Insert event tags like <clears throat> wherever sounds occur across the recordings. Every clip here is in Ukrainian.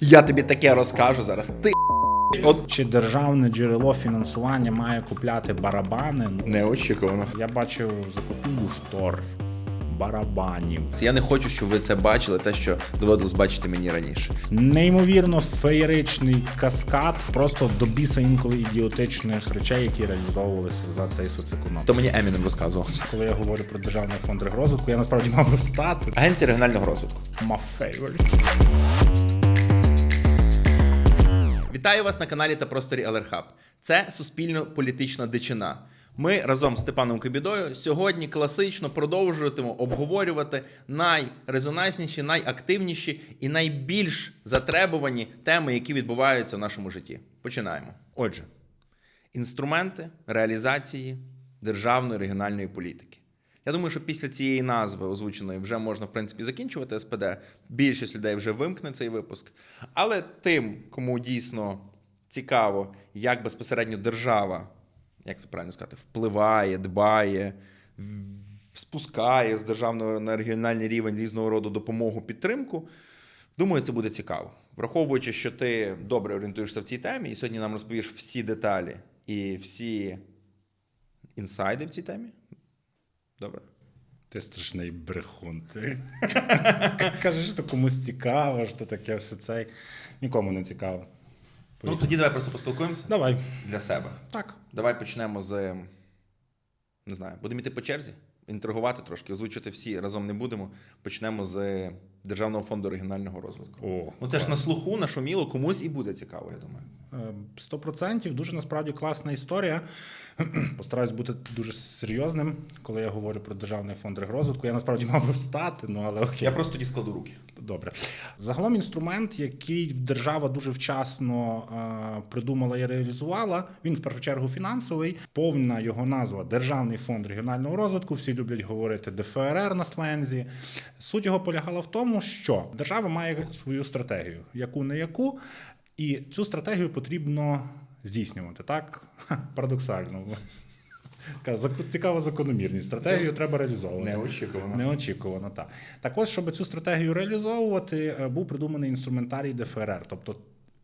Я тобі таке розкажу зараз. Ти от Чи державне джерело фінансування має купляти барабани? Неочікувано. Я бачив закупівлю штор, барабанів. Це я не хочу, щоб ви це бачили, те, що доводилось бачити мені раніше. Неймовірно феєричний каскад, просто до біса інколи ідіотичних речей, які реалізовувалися за цей соцеконом. То мені Емінем розказував. Коли я говорю про державний фонд розвитку, я насправді мав би встати. Агенція регіонального розвитку. My favorite. Вітаю вас на каналі та просторі Елерхаб. Це суспільно-політична дичина. Ми разом з Степаном Кобідою сьогодні класично продовжуватимемо обговорювати найрезонансніші, найактивніші і найбільш затребувані теми, які відбуваються в нашому житті. Починаємо. Отже, інструменти реалізації державної регіональної політики. Я думаю, що після цієї назви озвученої вже можна в принципі закінчувати СПД. Більшість людей вже вимкне цей випуск. Але тим, кому дійсно цікаво, як безпосередньо держава, як це правильно сказати, впливає, дбає, спускає з державного на регіональний рівень різного роду допомогу, підтримку. Думаю, це буде цікаво. Враховуючи, що ти добре орієнтуєшся в цій темі, і сьогодні нам розповіш всі деталі і всі інсайди в цій темі. Добре. Ти страшний брехун. Ти <laughs> кажеш, що комусь цікаво, що таке все це. Нікому не цікаво. Ну тоді давай просто поспілкуємося Давай. для себе. Так. Давай почнемо з. Не знаю, будемо йти по черзі, інтригувати трошки, озвучити всі разом не будемо. Почнемо з Державного фонду регіонального розвитку. О, Ну це ж на слуху, на шуміло, комусь і буде цікаво, я думаю. Е, Сто процентів дуже насправді класна історія. <clears throat> Постараюсь бути дуже серйозним, коли я говорю про державний фонд розвитку. Я насправді мав би встати, ну але окей. Я просто тоді складу руки. Добре. Загалом інструмент, який держава дуже вчасно е, придумала і реалізувала, він в першу чергу фінансовий. Повна його назва Державний фонд регіонального розвитку. Всі люблять говорити ДФРР на слензі. Суть його полягала в тому, що держава має свою стратегію, яку не яку, і цю стратегію потрібно здійснювати. Так парадоксально. Така цікава закономірність. Стратегію треба реалізовувати. Неочікувано. Неочікувано, так. Так ось, щоб цю стратегію реалізовувати, е, був придуманий інструментарій ДФРР. Тобто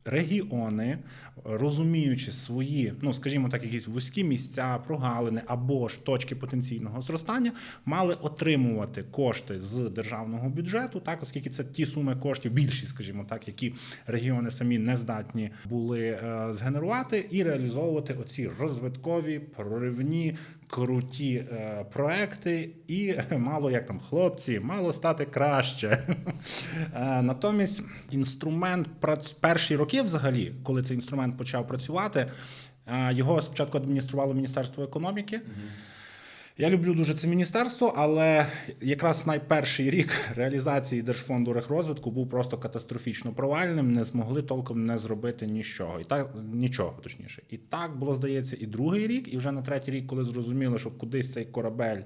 регіони, розуміючи свої, ну скажімо так, якісь вузькі місця, прогалини або ж точки потенційного зростання, мали отримувати кошти з державного бюджету, так, оскільки це ті суми коштів, більші, скажімо так, які регіони самі не здатні були е, згенерувати, і реалізовувати оці розвиткові, проривні, круті е, проекти, і е, мало як там хлопці, мало стати краще. <laughs> Натомість інструмент перші роки, взагалі, коли цей інструмент почав працювати, його спочатку адмініструвало Міністерство економіки. Я люблю дуже це міністерство, але якраз найперший рік <laughs> реалізації Держфонду рехрозвитку був просто катастрофічно провальним. Не змогли толком не зробити нічого. І так нічого, точніше. І так було здається, і другий рік, і вже на третій рік, коли зрозуміли, що кудись цей корабель.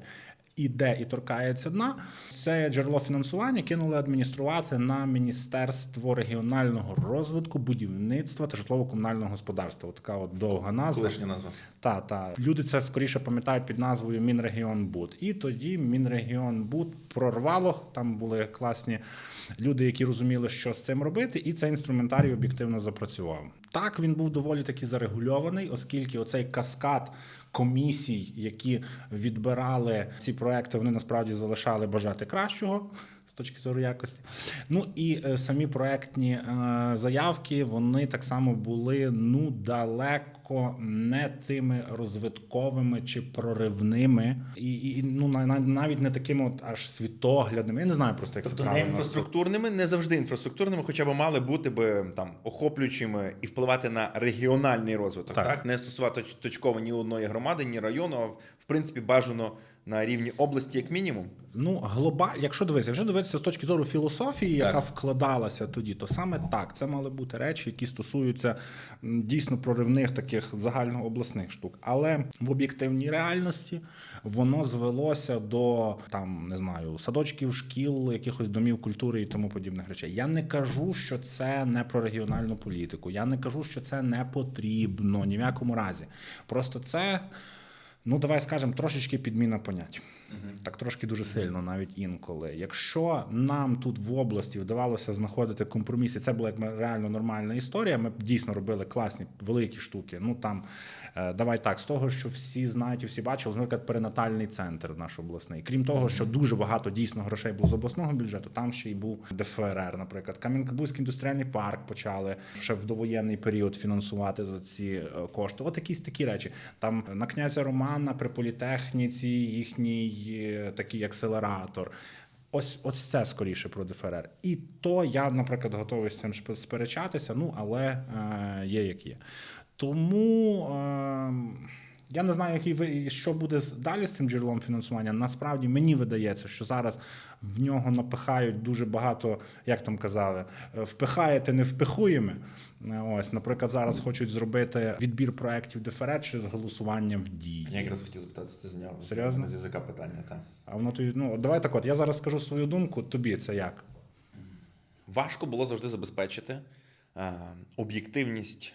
Іде і торкається дна. Це джерело фінансування кинули адмініструвати на Міністерство регіонального розвитку, будівництва та житлово-комунального господарства. От така от довга назва. Колишня назва. Та, та. Люди це скоріше пам'ятають під назвою Мінрегіонбуд. І тоді Мінрегіонбуд прорвало. Там були класні люди, які розуміли, що з цим робити, і цей інструментарій об'єктивно запрацював. Так, він був доволі таки зарегульований, оскільки оцей каскад комісій, які відбирали ці проекти, вони насправді залишали бажати кращого. Точки зору якості. Ну і е, самі проектні е, заявки вони так само були ну далеко не тими розвитковими чи проривними, і, і ну на- на- навіть не такими от аж світоглядними. Я не знаю просто як Тобто це не інфраструктурними, не завжди інфраструктурними, хоча б мали бути би там охоплюючими і впливати на регіональний розвиток. Так, Так. не стосувати точково ні одної громади, ні району, а в принципі бажано на рівні області, як мінімум. Ну, глоба, якщо дивитися, якщо дивитися з точки зору філософії, яка вкладалася тоді, то саме так. Це мали бути речі, які стосуються дійсно проривних таких загальнообласних штук. Але в об'єктивній реальності воно звелося до там, не знаю, садочків, шкіл, якихось домів культури і тому подібних речей. Я не кажу, що це не про регіональну політику. Я не кажу, що це не потрібно ні в якому разі. Просто це. Ну, давай скажемо, трошечки підміна понять. Так трошки дуже сильно, навіть інколи. Якщо нам тут в області вдавалося знаходити компроміси, це була як реально нормальна історія. Ми дійсно робили класні великі штуки. Ну там е, давай так, з того, що всі знають і всі бачили, наприклад, перинатальний центр наш обласний. Крім того, що дуже багато дійсно грошей було з обласного бюджету, там ще й був ДФРР, наприклад, Кам'янка-Бузький індустріальний парк почали ще в довоєнний період фінансувати за ці е, кошти. От якісь такі речі. Там на князя Романа при політехніці їхній е, такий акселератор. Ось, ось це скоріше про ДФРР. І то я, наприклад, готовий з цим сперечатися, ну але е, є як є. Тому е, я не знаю, який ви- що буде далі з цим джерелом фінансування. Насправді мені видається, що зараз в нього напихають дуже багато, як там казали, е, впихаєте, не впихуємо. Е, Ось, наприклад, зараз хочуть зробити відбір проєктів ДФРР через голосування в дії. Я якраз хотів запитати, ти зняв Серйозно? з язика питання. Так. А воно тобі, ну давай так, от я зараз скажу свою думку. Тобі це як? Важко було завжди забезпечити е, об'єктивність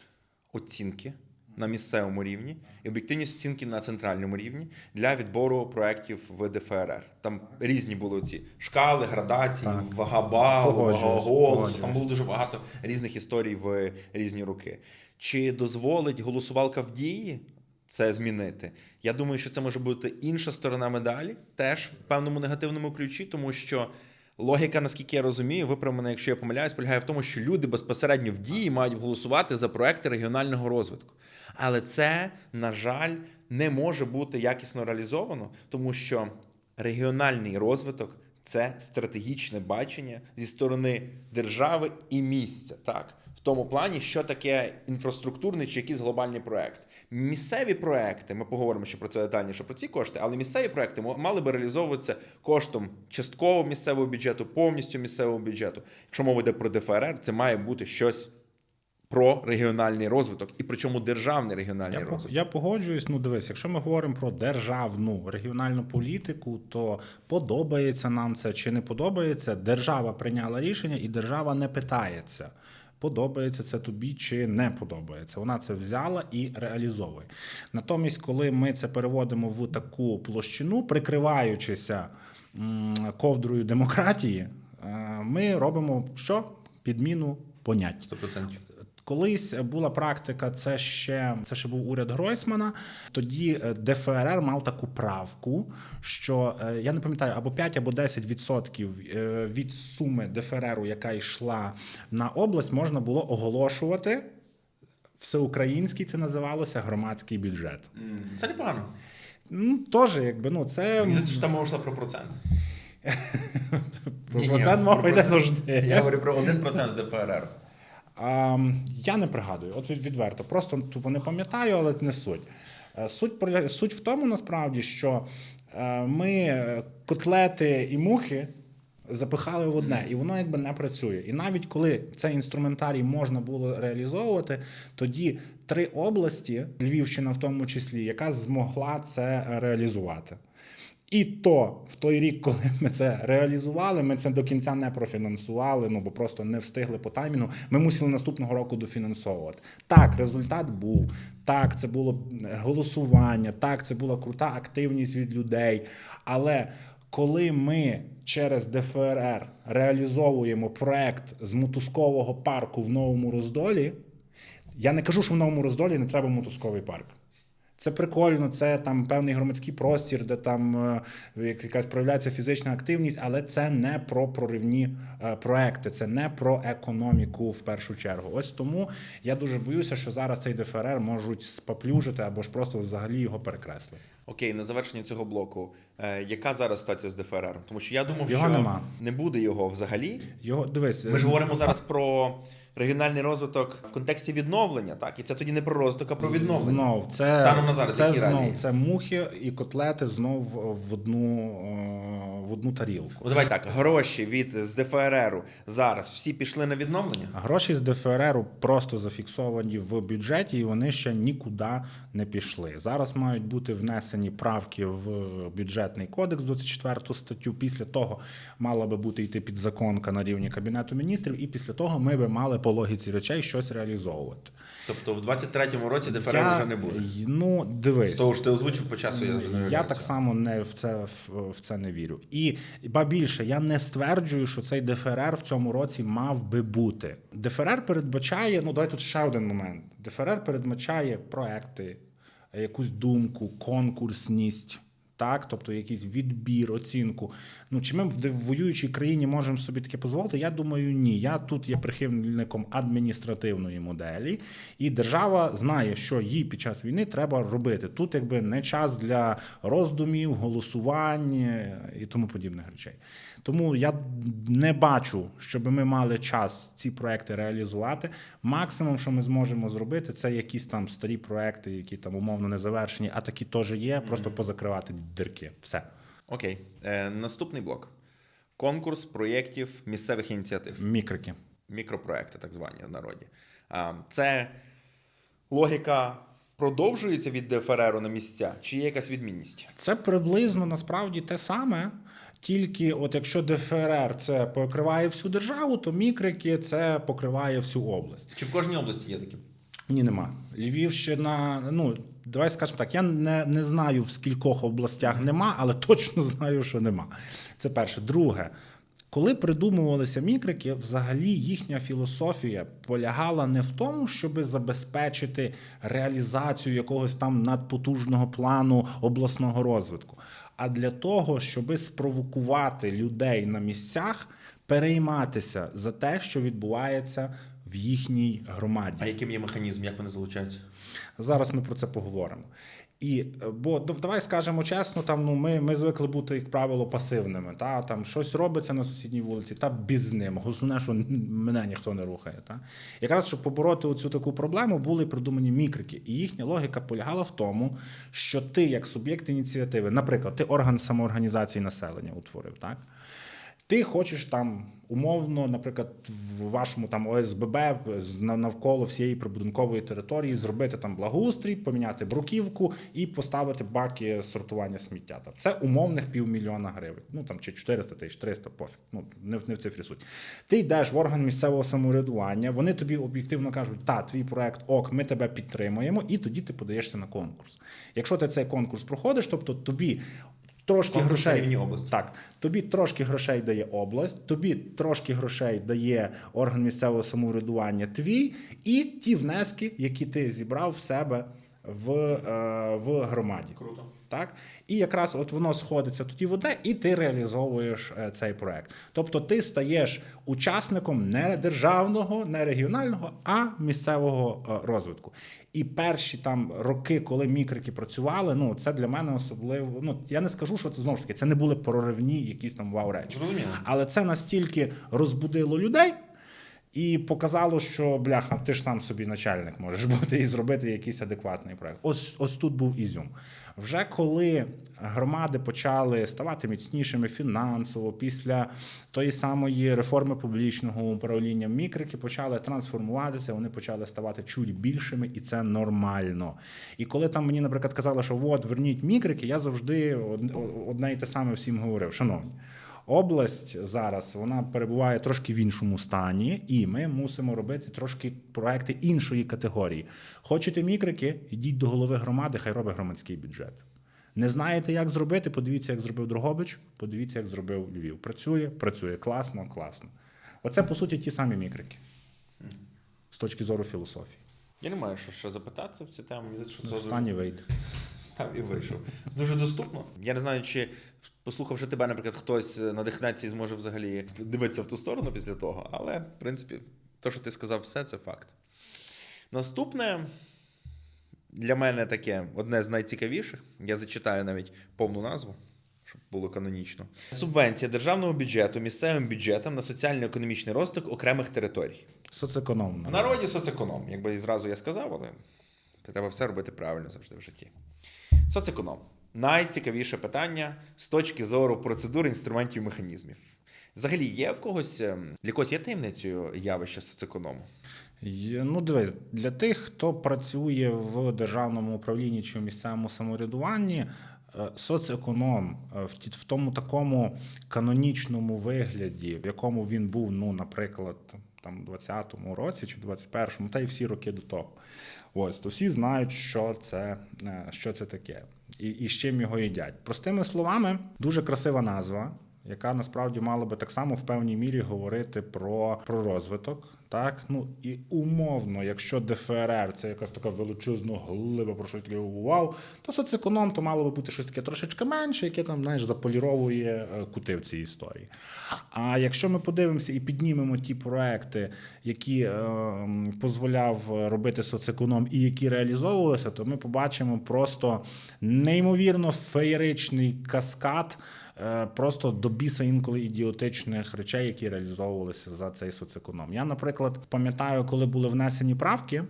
оцінки на місцевому рівні і об'єктивність оцінки на центральному рівні для відбору проєктів в ДФРР. Там різні були ці шкали, градації, Так. вага балу, вага голосу. Там було дуже багато різних історій в різні роки. Чи дозволить голосувалка в дії це змінити? Я думаю, що це може бути інша сторона медалі, теж в певному негативному ключі, тому що. Логіка, наскільки я розумію, виправ мене, якщо я помиляюсь, полягає в тому, що люди безпосередньо в дії мають голосувати за проекти регіонального розвитку. Але це, на жаль, не може бути якісно реалізовано, тому що регіональний розвиток це стратегічне бачення зі сторони держави і місця. Так, в тому плані, що таке інфраструктурний чи якийсь глобальний проект. Місцеві проекти, ми поговоримо ще про це детальніше про ці кошти, але місцеві проекти мали би реалізовуватися коштом частково місцевого бюджету, повністю місцевого бюджету. Якщо мова йде про ДФРР, це має бути щось про регіональний розвиток, і причому державний регіональний Я, розвиток. я погоджуюсь. Ну, дивись, якщо ми говоримо про державну регіональну політику, то подобається нам це чи не подобається. Держава прийняла рішення, і держава не питається. Подобається це тобі чи не подобається. Вона це взяла і реалізовує. Натомість, коли ми це переводимо в таку площину, прикриваючися ковдрою демократії, е, ми робимо що? Підміну понять. 100%. Колись була практика, це ще це ще був уряд Гройсмана. Тоді е, ДФРР мав таку правку, що е, я не пам'ятаю, або 5, або 10 відсотків е, від суми ДФРРу, яка йшла на область, можна було оголошувати. Всеукраїнський це називалося громадський бюджет. Це непогано. Ну, теж, якби, ну, це здається, що там мова про процент. <laughs> про процент мова йде завжди. Я говорю про 1% з ДФРР. Я не пригадую, от відверто. Просто тупо не пам'ятаю, але не суть. Е, Суть, суть в тому, насправді, що е, ми е, котлети і мухи запихали в одне, і воно якби не працює. І навіть коли цей інструментарій можна було реалізовувати, тоді три області, Львівщина в тому числі, яка змогла це реалізувати. І то в той рік, коли ми це реалізували, ми це до кінця не профінансували, ну бо просто не встигли по таймінгу. Ми мусили наступного року дофінансовувати. Так, результат був. Так, це було голосування, так, це була крута активність від людей. Але коли ми через ДФРР реалізовуємо проект з мотузкового парку в новому роздолі, я не кажу, що в новому роздолі не треба мотузковий парк. Це прикольно, це там певний громадський простір, де там е, якась проявляється фізична активність, але це не про проривні е, проекти, це не про економіку в першу чергу. Ось тому я дуже боюся, що зараз цей ДФРР можуть споплюжити або ж просто взагалі його перекреслити. Окей, на завершення цього блоку. Е, яка зараз ситуація з ДФРР? Тому що я думав, Його що нема. не буде його взагалі. Його дивись, Ми ж е, говоримо зараз про регіональний розвиток в контексті відновлення, так? І це тоді не про розвиток, а про відновлення. Знов, це, Станом на зараз, це які знов, реалії? це мухи і котлети знов в одну, е, в одну тарілку. Ну, давай так, гроші від з ДФРРу зараз всі пішли на відновлення. Гроші з ДФРРу просто зафіксовані в бюджеті, і вони ще нікуди не пішли. Зараз мають бути внесені правки в бюджетний кодекс, 24 статтю. Після того мала би бути йти підзаконка на рівні кабінету міністрів, і після того ми би мали по логіці речей щось реалізовувати. Тобто в 23-му році ДФРР вже не буде. Ну, дивись. З того ж ти озвучив по часу, я Я так само не в це в, в це не вірю. І ба більше, я не стверджую, що цей ДФРР в цьому році мав би бути. ДФРР передбачає. Ну, давай тут ще один момент. ДФРР передбачає проекти, якусь думку, конкурсність. Так, тобто якийсь відбір, оцінку. Ну чи ми в воюючій країні можемо собі таке дозволити? Я думаю, ні. Я тут є прихильником адміністративної моделі, і держава знає, що їй під час війни треба робити. Тут якби не час для роздумів, голосувань е, і тому подібних речей. Тому я не бачу, щоб ми мали час ці проекти реалізувати. Максимум, що ми зможемо зробити, це якісь там старі проекти, які там умовно не завершені, а такі теж є, просто позакривати дирки. Все. Окей. Е, наступний блок: конкурс проєктів місцевих ініціатив. Мікрики. Мікропроекти, так звані в народі. А, це логіка продовжується від ДФРРу на місця, чи є якась відмінність? Це приблизно насправді те саме. Тільки, от якщо ДФРР це покриває всю державу, то мікрики це покриває всю область. Чи в кожній області є такі? Ні, нема. Львівщина, ну давай скажемо так. Я не, не знаю в скількох областях нема, але точно знаю, що нема. Це перше. Друге, коли придумувалися мікрики, взагалі їхня філософія полягала не в тому, щоб забезпечити реалізацію якогось там надпотужного плану обласного розвитку, а для того, щоб спровокувати людей на місцях перейматися за те, що відбувається в їхній громаді. А яким є механізм, як вони залучаються? Зараз ми про це поговоримо. І е, бо давай скажемо чесно, там ну ми, ми звикли бути, як правило, пасивними. Та там щось робиться на сусідній вулиці, та без з ним. Головне, що мене ніхто не рухає. Та якраз щоб побороти оцю таку проблему, були придумані мікрики, і їхня логіка полягала в тому, що ти, як суб'єкт ініціативи, наприклад, ти орган самоорганізації населення утворив, так. Ти хочеш там умовно, наприклад, в вашому там ОСББ навколо всієї прибудинкової території зробити там благоустрій, поміняти бруківку і поставити баки сортування сміття. Там це умовних півмільйона гривень. Ну там чи 400 тисяч, 300, пофіг. Ну не в не в цифрі суть. Ти йдеш в орган місцевого самоврядування. Вони тобі об'єктивно кажуть, та твій проект ок, ми тебе підтримуємо, і тоді ти подаєшся на конкурс. Якщо ти цей конкурс проходиш, тобто тобі. Трошки Конкурс грошей рівні області. так, тобі трошки грошей дає область, тобі трошки грошей дає орган місцевого самоврядування твій, і ті внески, які ти зібрав в себе в, е, в громаді. Круто. Так? І якраз от воно сходиться тоді в одне, і ти реалізовуєш е, цей проект. Тобто ти стаєш учасником не державного, не регіонального, а місцевого е, розвитку. І перші там роки, коли мікрики працювали, ну це для мене особливо. Ну я не скажу, що це знову ж таки це не були проривні якісь там вау речі. Але це настільки розбудило людей. І показало, що бляха, ти ж сам собі начальник можеш <laughs> бути і зробити якийсь адекватний проект. Ось ось тут був ізюм. Вже коли громади почали ставати міцнішими фінансово, після тої самої реформи публічного управління, мікрики почали трансформуватися, вони почали ставати чуть більшими, і це нормально. І коли там мені, наприклад, казали, що от верніть мікрики, я завжди одне і те саме всім говорив: шановні. Область зараз вона перебуває трошки в іншому стані, і ми мусимо робити трошки проекти іншої категорії. Хочете мікрики? Йдіть до голови громади, хай робить громадський бюджет. Не знаєте, як зробити? Подивіться, як зробив Дрогобич, подивіться, як зробив Львів. Працює, працює класно, класно. Оце по суті ті самі мікрики з точки зору філософії. Я не маю що ще запитати в цю тему. Останній вийде. Став і вийшов. Це дуже доступно. Я не знаю, чи послухавши тебе, наприклад, хтось надихнеться і зможе взагалі дивитися в ту сторону після того. Але, в принципі, те, що ти сказав, все це факт. Наступне для мене таке одне з найцікавіших. Я зачитаю навіть повну назву, щоб було канонічно. Субвенція державного бюджету місцевим бюджетам на соціально-економічний розвиток окремих територій. Соцекономно. В народі соцеконом, якби і зразу я сказав, але треба все робити правильно завжди в житті. Соцеконом. Найцікавіше питання з точки зору процедур, інструментів, механізмів. Взагалі, є в когось ем, для когось є таємницею явище соцеконому? Ну, дивись, для тих, хто працює в державному управлінні чи в місцевому самоврядуванні, е, соцеконом е, в, тому такому канонічному вигляді, в якому він був, ну, наприклад, там 20-му році чи 21-му, та й всі роки до того. Ось, то всі знають, що це, е, що це таке і, і з чим його їдять. Простими словами, дуже красива назва, яка насправді мала би так само в певній мірі говорити про, про розвиток. Так, ну і умовно, якщо ДФРР це якась така величезна глиба про щось таке вау, то соцеконом то мало би бути щось таке трошечки менше, яке там знаєш заполіровує е, кути в цій історії. А якщо ми подивимося і піднімемо ті проекти, які е, дозволяв робити соцеконом і які реалізовувалися, то ми побачимо просто неймовірно феєричний каскад. Е, Просто до біса інколи ідіотичних речей, які реалізовувалися за цей соцеконом. Я, наприклад, пам'ятаю, коли були внесені правки е,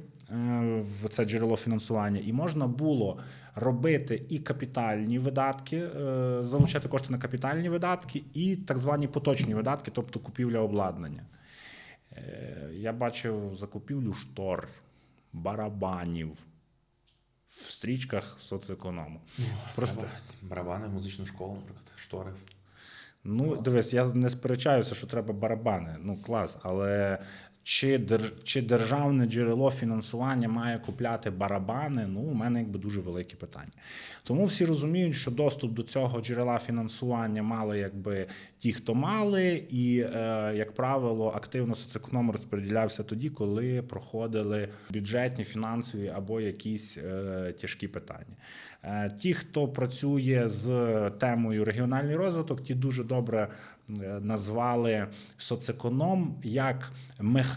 в це джерело фінансування, і можна було робити і капітальні видатки, е, залучати кошти на капітальні видатки, і так звані поточні видатки, тобто купівля обладнання. Я бачив закупівлю штор, барабанів в стрічках соцеконому. Просто Треба барабани, музичну школу, наприклад, штори. Ну, дивись, я не сперечаюся, що треба барабани. Ну, клас, але чи, дер... чи державне джерело фінансування має купляти барабани? Ну, у мене якби дуже велике питання. Тому всі розуміють, що доступ до цього джерела фінансування мали якби ті, хто мали, і, е, як правило, активно соцеконом розподілявся тоді, коли проходили бюджетні, фінансові або якісь е, тяжкі питання. Е, Ті, хто працює з темою регіональний розвиток, ті дуже добре е, назвали соцеконом як механізм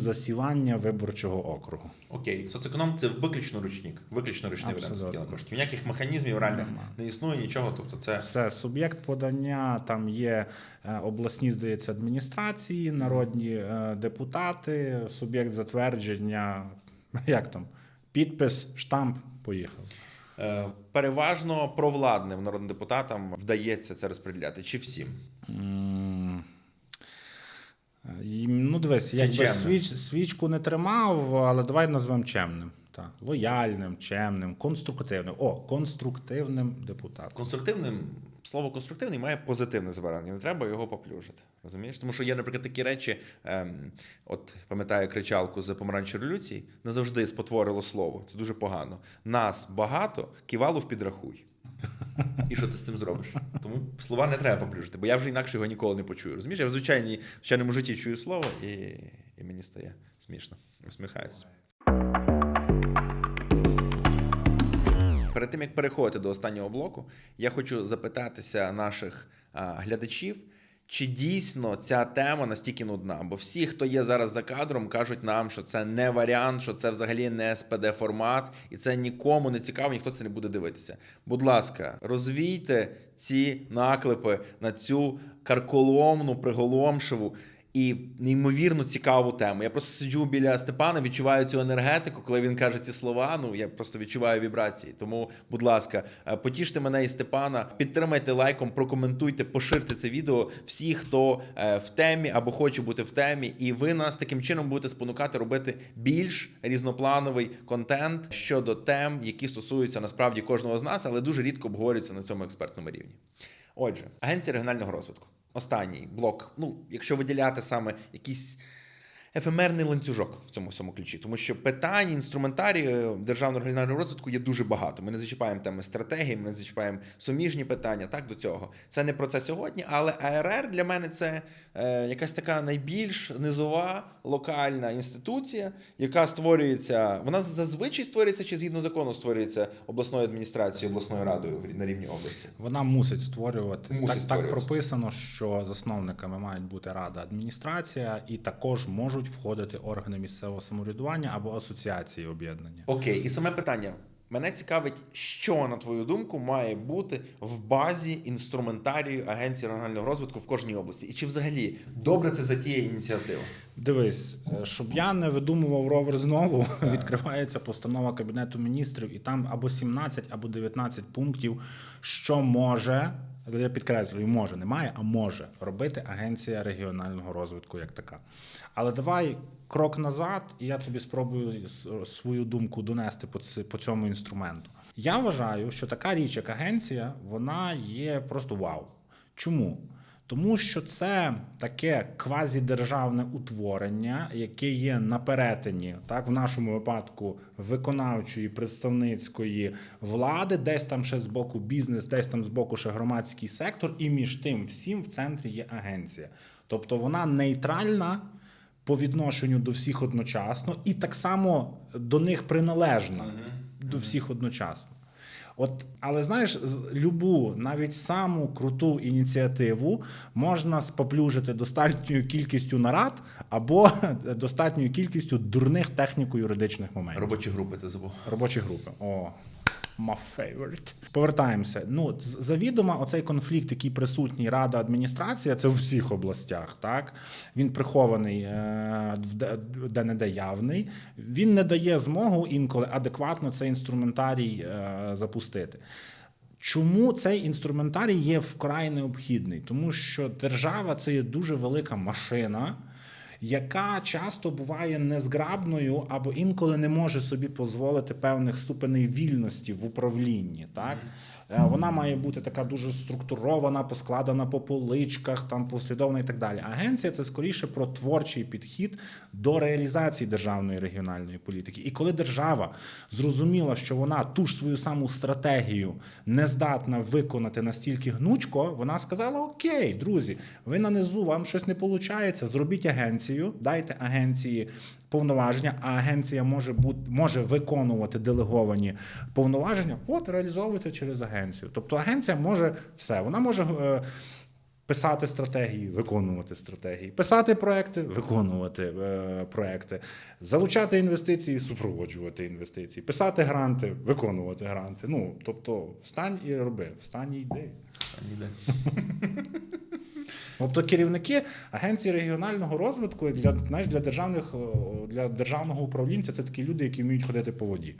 засівання виборчого округу. Окей, соцеконом це виключно ручник, виключно ручний варіант коштів. Ніяких механізмів реальних Нема. не існує, нічого. Тобто, це Все, суб'єкт подання, там є е, обласні, здається, адміністрації, народні е, депутати, суб'єкт затвердження, <laughs> як там, підпис, штамп, поїхав. е, переважно провладним народним депутатам вдається це розподіляти. Чи всім? І, Ну, дивись, якби свіч, свічку не тримав, але давай назвемо чемним. Так. Лояльним, чемним, конструктивним. О, конструктивним депутатом. Конструктивним слово конструктивний має позитивне забарвлення. Не треба його поплюжити. Розумієш? Тому що є, наприклад, такі речі. Ем, от пам'ятаю кричалку з помаранчої революції, не завжди спотворило слово. Це дуже погано. Нас багато, ківалов підрахуй. <laughs> І що ти з цим зробиш? Тому слова не треба поплюжити, бо я вже інакше його ніколи не почую. Розумієш? Я в звичайній, звичайному житті чую слово, і, і мені стає смішно. Усміхаюся. Перед тим як переходити до останнього блоку, я хочу запитатися наших а, глядачів, чи дійсно ця тема настільки нудна? Бо всі, хто є зараз за кадром, кажуть нам, що це не варіант, що це взагалі не спд формат, і це нікому не цікаво, ніхто це не буде дивитися. Будь ласка, розвійте ці наклепи на цю карколомну, приголомшиву і неймовірно цікаву тему. Я просто сиджу біля Степана, відчуваю цю енергетику, коли він каже ці слова. Ну я просто відчуваю вібрації. Тому, будь ласка, е, потіште мене і Степана, підтримайте лайком, прокоментуйте, поширте це відео. Всі, хто е, в темі або хоче бути в темі, і ви нас таким чином будете спонукати робити більш різноплановий контент щодо тем, які стосуються насправді кожного з нас, але дуже рідко обговорюються на цьому експертному рівні. Отже, агенція регіонального розвитку. Останній блок. Ну, якщо виділяти саме якийсь ефемерний ланцюжок в цьому всьому ключі, тому що питань, інструментарію державного регіонального розвитку є дуже багато. Ми не зачіпаємо теми стратегії, ми не зачіпаємо суміжні питання. Так до цього. Це не про це сьогодні, але АРР для мене це е, якась така найбільш низова локальна інституція, яка створюється. Вона зазвичай створюється чи згідно закону створюється обласною адміністрацією, обласною радою на рівні області. Вона мусить створюватися. Мусить так, так прописано, що засновниками мають бути рада адміністрація, і також можуть входити органи місцевого самоврядування або асоціації об'єднання. Окей, і саме питання. Мене цікавить, що на твою думку має бути в базі інструментарію Агенції регіонального розвитку в кожній області, і чи взагалі добре це затіє ініціатива? Дивись, е, щоб я не видумував ровер знову, <laughs> відкривається постанова Кабінету міністрів, і там або 17, або 19 пунктів, що може. Я підкреслюю, може, немає, а може робити Агенція регіонального розвитку як така. Але давай крок назад, і я тобі спробую свою думку донести по цьому інструменту. Я вважаю, що така річ, як агенція, вона є просто вау. Чому? Тому що це таке квазідержавне утворення, яке є на перетині, так, в нашому випадку виконавчої представницької влади, десь там ще з боку бізнес, десь там з боку ще громадський сектор, і між тим всім в центрі є агенція. Тобто вона нейтральна по відношенню до всіх одночасно, і так само до них приналежна до всіх одночасно. От, але знаєш, любу, навіть саму круту ініціативу можна споплюжити достатньою кількістю нарад або <laughs> достатньою кількістю дурних техніко-юридичних моментів. Робочі групи ти забув. Робочі групи. О, my favorite. Повертаємося. Ну, завідомо, оцей конфлікт, який присутній Рада адміністрація, це в всіх областях. Так? Він прихований, е, де- де-не-де явний. Він не дає змогу інколи адекватно цей інструментарій е, запустити. Чому цей інструментарій є вкрай необхідний? Тому що держава це є дуже велика машина, яка часто буває незграбною або інколи не може собі дозволити певних ступеней вільності в управлінні. Так? Е, Вона має бути така дуже структурована, поскладена по поличках, там послідовна і так далі. Агенція це скоріше про творчий підхід до реалізації державної регіональної політики. І коли держава зрозуміла, що вона ту ж свою саму стратегію не здатна виконати настільки гнучко, вона сказала: Окей, друзі, ви на низу, вам щось не виходить, зробіть агенцію, дайте агенції повноваження, а агенція може бути може виконувати делеговані повноваження. От реалізовуйте через агенцію. Тобто агенція може все, вона може. е, Писати стратегії, виконувати стратегії, писати проекти, виконувати е, проекти, залучати інвестиції, супроводжувати інвестиції, писати гранти, виконувати гранти. Ну тобто, встань і роби, встань і йди. Ніде. <laughs> Тобто керівники агенції регіонального розвитку для знаєш, для державних для державного управлінця це такі люди, які вміють ходити по воді.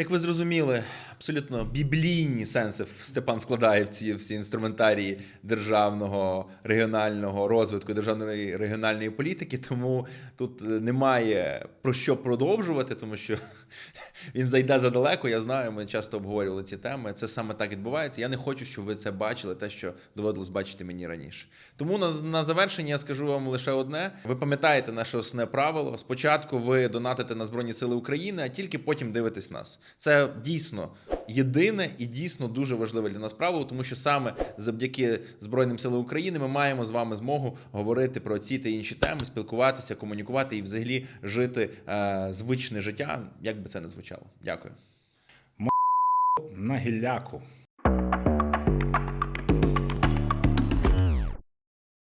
Як ви зрозуміли, абсолютно біблійні сенси Степан вкладає в ці всі інструментарії державного регіонального розвитку, державної регіональної політики, тому тут е, немає про що продовжувати, тому що <laughs> він зайде задалеко. Я знаю, ми часто обговорювали ці теми. Це саме так відбувається. Я не хочу, щоб ви це бачили, те, що доводилось бачити мені раніше. Тому на, на завершення я скажу вам лише одне: ви пам'ятаєте наше основне правило. Спочатку ви донатите на Збройні Сили України, а тільки потім дивитесь нас. Це дійсно єдине і дійсно дуже важливе для нас правило, тому що саме завдяки Збройним силам України ми маємо з вами змогу говорити про ці та інші теми, спілкуватися, комунікувати і взагалі жити е, звичне життя, як би це не звучало. Дякую. На гілляку.